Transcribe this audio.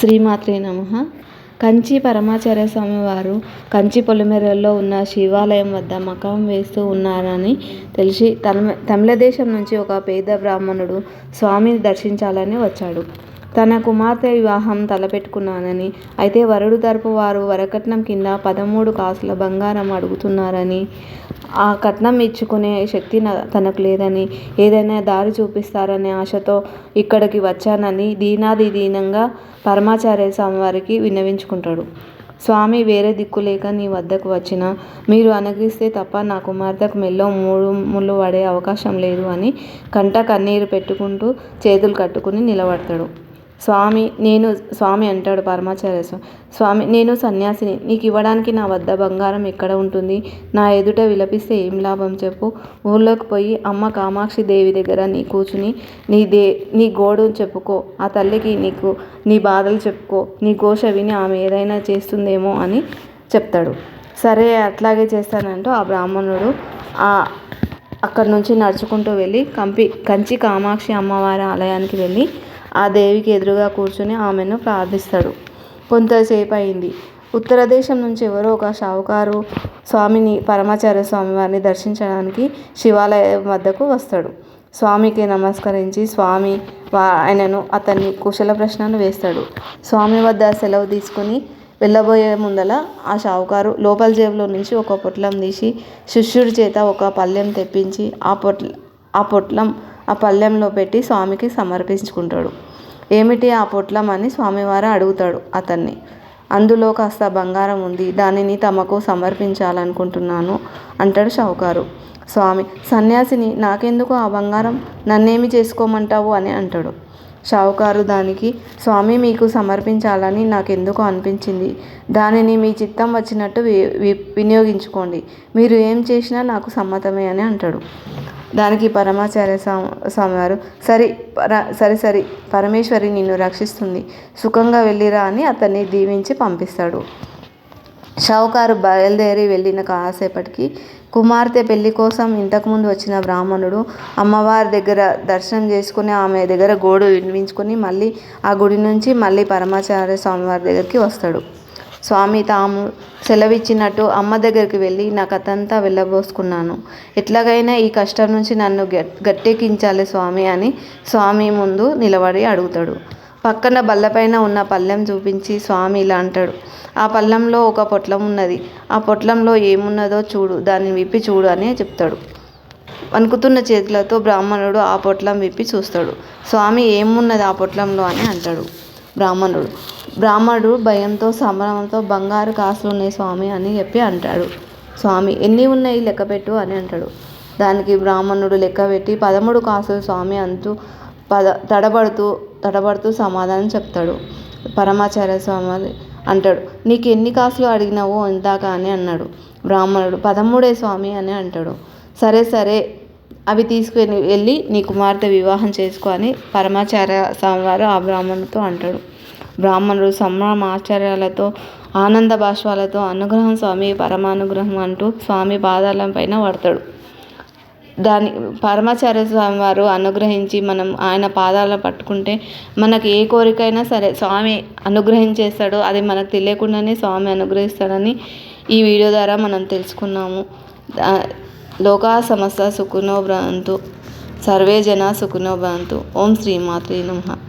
శ్రీమాత్రే నమ. కంచి పరమాచార్య స్వామి వారు కంచి పొలిమేరల్లో ఉన్న శివాలయం వద్ద మకాం వేస్తూ ఉన్నారని తెలిసి తమిళ తమిళదేశం నుంచి ఒక పేద బ్రాహ్మణుడు స్వామిని దర్శించాలని వచ్చాడు. తన కుమార్తె వివాహం తలపెట్టుకున్నానని అయితే వరుడు తరపు వారు వరకట్నం కింద పదమూడు కాసుల బంగారం అడుగుతున్నారని ఆ కట్నం ఇచ్చుకునే శక్తి తనకు లేదని ఏదైనా దారి చూపిస్తారనే ఆశతో ఇక్కడికి వచ్చానని దీనాది దీనంగా పరమాచార్య స్వామి వారికి విన్నవించుకుంటాడు. స్వామి వేరే దిక్కు లేక నీ వద్దకు వచ్చిన మీరు అనుగ్రహిస్తే తప్ప నా కుమార్తెకు మెల్లో మూడు ముళ్ళు పడే అవకాశం లేదు అని కంట కన్నీరు పెట్టుకుంటూ చేతులు కట్టుకుని నిలబడతాడు. స్వామి నేను స్వామి అంటాడు పరమాచార్య స్వామి నేను సన్యాసిని నీకు ఇవ్వడానికి నా వద్ద బంగారం ఎక్కడ ఉంటుంది? నా ఎదుట విలపిస్తే ఏం లాభం చెప్పు? ఊళ్ళోకి పోయి అమ్మ కామాక్షి దేవి దగ్గర నీ కూర్చుని నీ దే నీ గోడు చెప్పుకో ఆ తల్లికి నీకు నీ బాధలు చెప్పుకో నీ ఘోష విని ఆమె ఏదైనా చేస్తుందేమో అని చెప్తాడు. సరే అట్లాగే చేస్తానంటూ ఆ బ్రాహ్మణుడు ఆ అక్కడి నుంచి నడుచుకుంటూ వెళ్ళి కంపి కంచి కామాక్షి అమ్మవారి ఆలయానికి వెళ్ళి ఆ దేవికి ఎదురుగా కూర్చుని ఆమెను ప్రార్థిస్తాడు. కొంతసేపు అయింది ఉత్తర దేశం నుంచి ఎవరో ఒక షావుకారు స్వామిని పరమాచార్య స్వామి వారిని దర్శించడానికి శివాలయం వద్దకు వస్తాడు. స్వామికి నమస్కరించి స్వామి ఆయనను అతన్ని కుశల ప్రశ్నలు వేస్తాడు. స్వామి వద్ద సెలవు తీసుకుని వెళ్ళబోయే ముందల ఆ షావుకారు లోపల జేబులో నుంచి ఒక పొట్లం తీసి శిష్యుడి చేత ఒక పళ్ళెం తెప్పించి ఆ పొట్ల ఆ పొట్లం ఆ పళ్ళెంలో పెట్టి స్వామికి సమర్పించుకుంటాడు. ఏమిటి ఆ పొట్లం అని స్వామివారు అడుగుతాడు అతన్ని. అందులో కాస్త బంగారం ఉంది దానిని తమకు సమర్పించాలనుకుంటున్నాను అంటాడు షావుకారు. స్వామి సన్యాసిని నాకెందుకు ఆ బంగారం? నన్నేమి చేసుకోమంటావు అని అంటాడు. షావుకారు దానికి స్వామి మీకు సమర్పించాలని నాకెందుకు అనిపించింది? దానిని మీ చిత్తం వచ్చినట్టు వినియోగించుకోండి. మీరు ఏం చేసినా నాకు సమ్మతమే అని అంటాడు. దానికి పరమాచార్య స్వామివారు సరి పర సరి సరి పరమేశ్వరి నిన్ను రక్షిస్తుంది. సుఖంగా వెళ్ళిరా అని అతన్ని దీవించి పంపిస్తాడు. షావుకారు బయలుదేరి వెళ్ళిన కాసేపటికి కుమార్తె పెళ్ళి కోసం ఇంతకుముందు వచ్చిన బ్రాహ్మణుడు అమ్మవారి దగ్గర దర్శనం చేసుకుని ఆమె దగ్గర గోడు వినిపించుకొని మళ్ళీ ఆ గుడి నుంచి మళ్ళీ పరమాచార్య స్వామివారి దగ్గరికి వస్తాడు. స్వామి తాము సెలవిచ్చినట్టు అమ్మ దగ్గరికి వెళ్ళి నా కథంతా వెళ్ళబోసుకున్నాను. ఎట్లాగైనా ఈ కష్టం నుంచి నన్ను గట్టెక్కించాలి స్వామి అని స్వామి ముందు నిలబడి అడుగుతాడు. పక్కన బల్లపైన ఉన్న పళ్ళెం చూపించి స్వామి ఇలా అంటాడు. ఆ పళ్ళెంలో ఒక పొట్లం ఉన్నది. ఆ పొట్లంలో ఏమున్నదో చూడు దాన్ని విప్పి చూడు అని చెప్తాడు. వణుకుతున్న చేతులతో బ్రాహ్మణుడు ఆ పొట్లం విప్పి చూస్తాడు. స్వామి ఏమున్నది ఆ పొట్లంలో అని అంటాడు. బ్రాహ్మణుడు. బ్రాహ్మణుడు భయంతో సంబరంతో బంగారు కాసులు ఉన్నాయి స్వామి అని చెప్పి అంటాడు. స్వామి ఎన్ని ఉన్నాయి లెక్క పెట్టు అని అంటాడు. దానికి బ్రాహ్మణుడు లెక్క పెట్టి పదమూడు కాసులు స్వామి అంటూ పద తడబడుతూ తడబడుతూ సమాధానం చెప్తాడు. పరమాచార్య స్వామి అంటాడు నీకు ఎన్ని కాసులు అడిగినావో ఇందాక అని అన్నాడు. బ్రాహ్మణుడు పదమూడే స్వామి అని అంటాడు. సరే సరే అవి తీసుకుని వెళ్ళి నీ కుమార్తె వివాహం చేసుకో అని పరమాచార్య స్వామివారు ఆ బ్రాహ్మణుతో అంటాడు. బ్రాహ్మణుడు సంభ్రమాశ్చర్యాలతో ఆనంద బాష్పాలతో అనుగ్రహం స్వామి పరమానుగ్రహం అంటూ స్వామి పాదాల పైన పడతాడు. దాని పరమాచార్య స్వామి వారు అనుగ్రహించి మనం ఆయన పాదాలను పట్టుకుంటే మనకి ఏ కోరికైనా సరే స్వామి అనుగ్రహించేస్తాడు అది మనకు తెలియకుండానే స్వామి అనుగ్రహిస్తాడని ఈ వీడియో ద్వారా మనం తెలుసుకున్నాము. లోకా సమస్త సుఖినో భ్రాంతు సర్వే జన సుఖినో భ్రాంతు ఓం శ్రీ నమః.